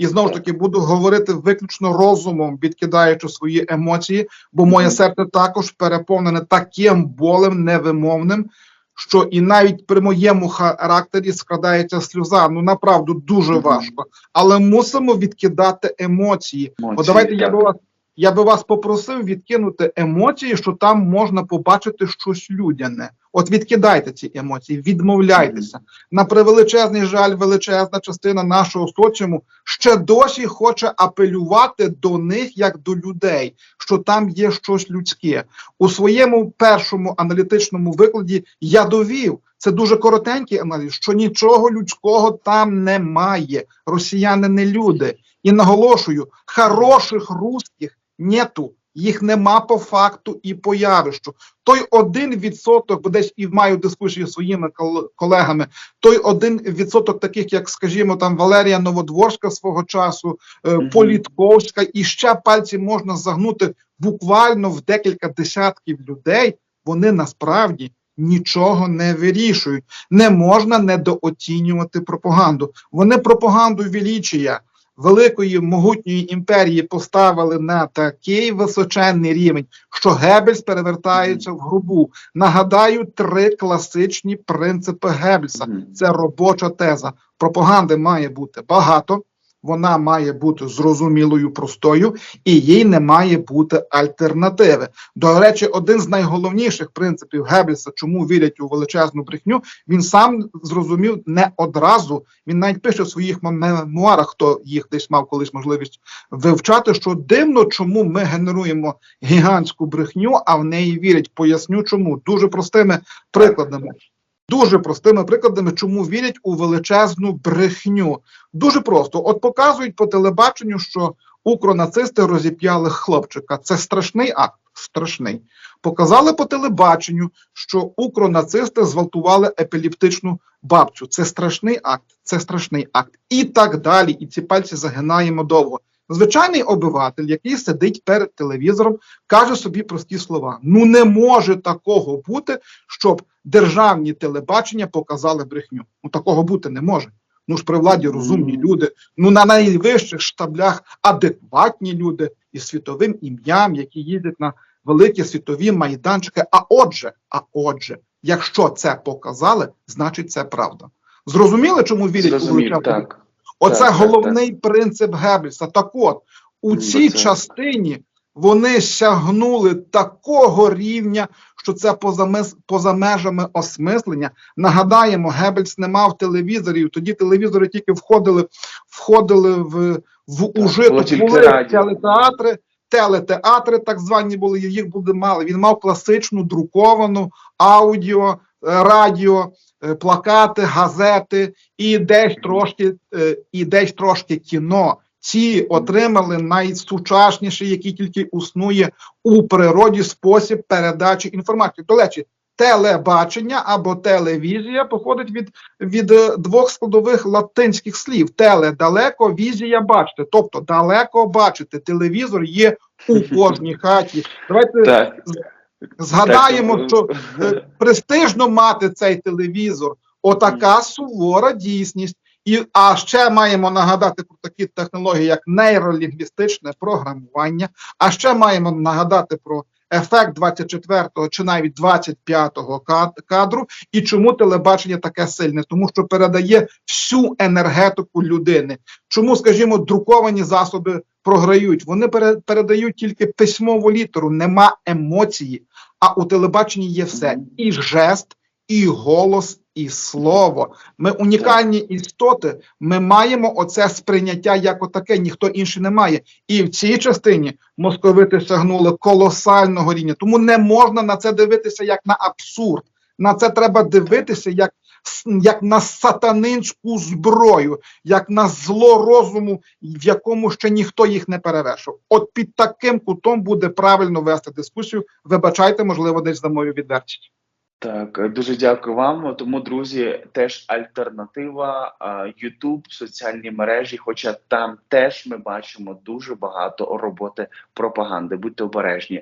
І знову ж таки буду говорити виключно розумом, відкидаючи свої емоції, бо моє серце також переповнене таким болем невимовним, що і навіть при моєму характері складається сльоза. Ну направду дуже важко. Але мусимо відкидати емоції. Емоції, давайте я так. би вас. Я би вас попросив відкинути емоції, що там можна побачити щось людяне. От відкидайте ці емоції, відмовляйтеся. На превеличезний жаль, величезна частина нашого соціуму ще досі хоче апелювати до них як до людей, що там є щось людське. У своєму першому аналітичному викладі я довів. Це дуже коротенький аналіз, що нічого людського там немає. Росіяни не люди. І наголошую, хороших русських нету. Їх нема по факту і по явищу. Той один відсоток, бо десь і маю дискусію зі своїми кол- колегами. Той один відсоток, таких як, скажімо, там Валерія Новодворська свого часу, е, Політковська, і ще пальці можна загнути буквально в декілька десятків людей. Вони насправді нічого не вирішують. Не можна недооцінювати пропаганду. Вони пропаганду величія великої могутньої імперії поставили на такий височенний рівень, що Геббельс перевертається в грубу. Нагадаю, три класичні принципи Геббельса. Це робоча теза. Пропаганди має бути багато, вона має бути зрозумілою, простою, і їй не має бути альтернативи. До речі, один з найголовніших принципів Геббельса, чому вірять у величезну брехню, він сам зрозумів не одразу. Він навіть пише в своїх мем- мемуарах, хто їх десь мав колись можливість вивчати, що дивно, чому ми генеруємо гігантську брехню, а в неї вірять. Поясню, чому дуже простими прикладами. Дуже простими прикладами, чому вірять у величезну брехню. Дуже просто. От показують по телебаченню, що укронацисти розіп'яли хлопчика. Це страшний акт. Страшний. Показали по телебаченню, що укронацисти зґвалтували епілептичну бабцю. Це страшний акт, це страшний акт. І так далі. І ці пальці загинаємо довго. Звичайний обиватель, який сидить перед телевізором, каже собі прості слова: ну не може такого бути, щоб державні телебачення показали брехню. Ну такого бути не може. Ну ж при владі розумні люди, ну на найвищих штаблях адекватні люди із світовим ім'ям, які їздять на великі світові майданчики. А отже, а отже, якщо це показали, значить це правда. Зрозуміли, чому вірять у Зрозумів, величезну так. Оце Так, так, головний принцип Геббельса. Так от, у Ну, цій частині вони сягнули такого рівня, що це поза, поза межами осмислення. Нагадаємо, Геббельс не мав телевізорів. Тоді телевізори тільки входили, входили в, в ужиток. Були телетеатри, телетеатри, так звані були, їх буде мало. Він мав класичну друковану аудіо, радіо, е, плакати, газети і десь трошки, е, і десь трошки кіно. Ці отримали найсучасніший, який тільки існує у природі спосіб передачі інформації. До речі, телебачення або телевізія походить від, від е, двох складових латинських слів: теле далеко, візія бачити. Тобто далеко бачити. Телевізор є у кожній хаті. Давайте. Згадаємо, що е, престижно мати цей телевізор. Отака сувора дійсність. І а ще маємо нагадати про такі технології, як нейролінгвістичне програмування. А ще маємо нагадати про ефект 24-го чи навіть 25-го кад- кадру. І чому телебачення таке сильне? Тому що передає всю енергетику людини. Чому, скажімо, друковані засоби програють? Вони пере- передають тільки письмову літеру, нема емоції. А у телебаченні є все: і жест, і голос, і слово. Ми унікальні істоти. Ми маємо оце сприйняття як отаке, ніхто інший не має. І в цій частині московити сягнули колосального рівня. Тому не можна на це дивитися як на абсурд. На це треба дивитися як, як на сатанинську зброю, як на зло розуму, в якому ще ніхто їх не перевершив. От під таким кутом буде правильно вести дискусію. Вибачайте, можливо, десь за мою відвертість. Так, е, дуже дякую вам. Тому, друзі, теж альтернатива а, YouTube, соціальні мережі, хоча там теж ми бачимо дуже багато роботи пропаганди. Будьте обережні.